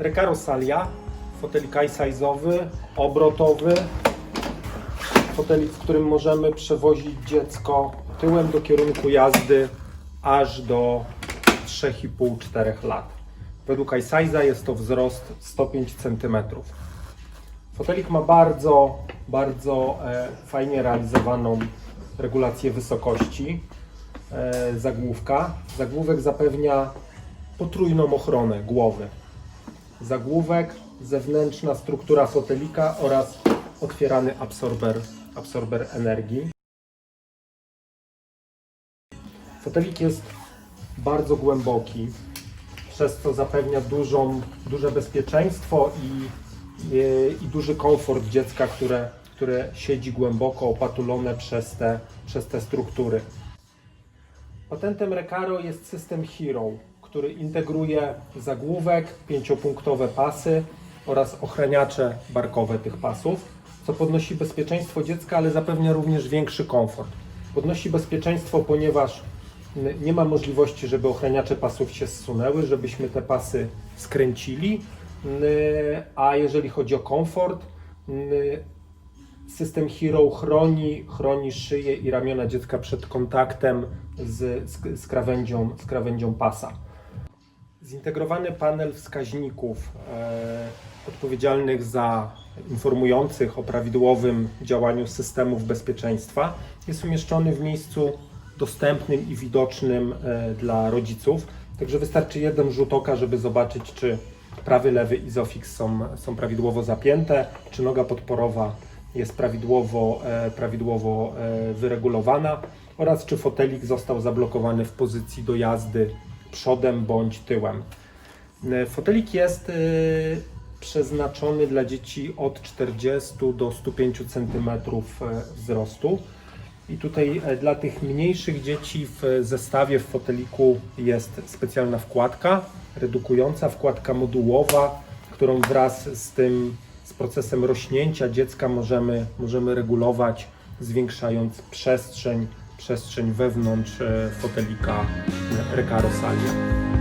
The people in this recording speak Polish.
Recaro Salia, fotelik size'owy, obrotowy, fotelik, w którym możemy przewozić dziecko tyłem do kierunku jazdy aż do 3,5-4 lat. Według iSize'a jest to wzrost 105 cm. Fotelik ma bardzo, bardzo e, fajnie realizowaną regulację wysokości e, zagłówka. Zagłówek zapewnia potrójną ochronę głowy. Zagłówek, zewnętrzna struktura fotelika oraz otwierany absorber, absorber energii. Fotelik jest bardzo głęboki, przez co zapewnia dużą, duże bezpieczeństwo i, i, i duży komfort dziecka, które, które siedzi głęboko, opatulone przez te, przez te struktury. Patentem Recaro jest system Hero, który integruje zagłówek, pięciopunktowe pasy oraz ochraniacze barkowe tych pasów, co podnosi bezpieczeństwo dziecka, ale zapewnia również większy komfort. Podnosi bezpieczeństwo, ponieważ nie ma możliwości, żeby ochraniacze pasów się zsunęły, żebyśmy te pasy skręcili, a jeżeli chodzi o komfort, System Hero chroni, chroni szyję i ramiona dziecka przed kontaktem z, z, z, krawędzią, z krawędzią pasa. Zintegrowany panel wskaźników e, odpowiedzialnych za informujących o prawidłowym działaniu systemów bezpieczeństwa jest umieszczony w miejscu dostępnym i widocznym e, dla rodziców. Także wystarczy jeden rzut oka, żeby zobaczyć, czy prawy, lewy izofix są, są prawidłowo zapięte, czy noga podporowa jest prawidłowo, e, prawidłowo e, wyregulowana oraz czy fotelik został zablokowany w pozycji do jazdy przodem bądź tyłem. E, Fotelik jest e, przeznaczony dla dzieci od 40 do 105 cm wzrostu. I tutaj e, dla tych mniejszych dzieci w zestawie w foteliku jest specjalna wkładka redukująca, wkładka modułowa, którą wraz z tym, z procesem rośnięcia dziecka możemy, możemy regulować, zwiększając przestrzeń, przestrzeń wewnątrz e, fotelika Recaro Salia.